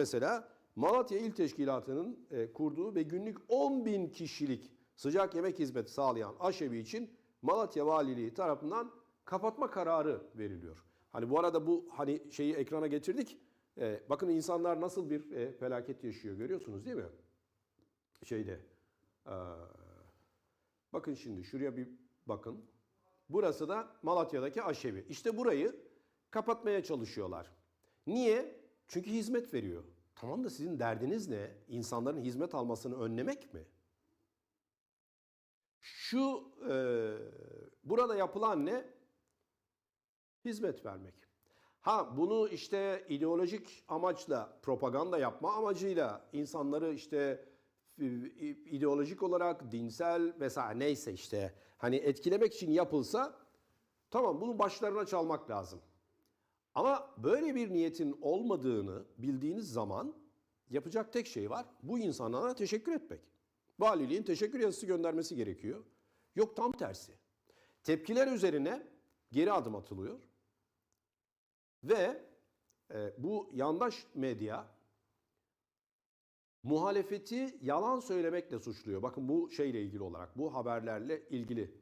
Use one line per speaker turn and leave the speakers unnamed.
Mesela Malatya İl Teşkilatı'nın e, kurduğu ve günlük 10 bin kişilik sıcak yemek hizmeti sağlayan aşevi için Malatya Valiliği tarafından kapatma kararı veriliyor. Hani bu arada bu hani şeyi ekrana getirdik. E, bakın insanlar nasıl bir e, felaket yaşıyor görüyorsunuz değil mi? Şeyde. e, bakın şimdi şuraya bir bakın. Burası da Malatya'daki aşevi. İşte burayı kapatmaya çalışıyorlar. Niye? Çünkü hizmet veriyor. Tamam da sizin derdiniz ne? İnsanların hizmet almasını önlemek mi? Şu e, burada yapılan ne? Hizmet vermek. Ha bunu işte ideolojik amaçla, propaganda yapma amacıyla insanları işte e, ideolojik olarak, dinsel vesaire neyse işte hani etkilemek için yapılsa tamam bunu başlarına çalmak lazım. Ama böyle bir niyetin olmadığını bildiğiniz zaman yapacak tek şey var. Bu insanlara teşekkür etmek. Valiliğin teşekkür yazısı göndermesi gerekiyor. Yok tam tersi. Tepkiler üzerine geri adım atılıyor. Ve e, bu yandaş medya muhalefeti yalan söylemekle suçluyor. Bakın bu şeyle ilgili olarak, bu haberlerle ilgili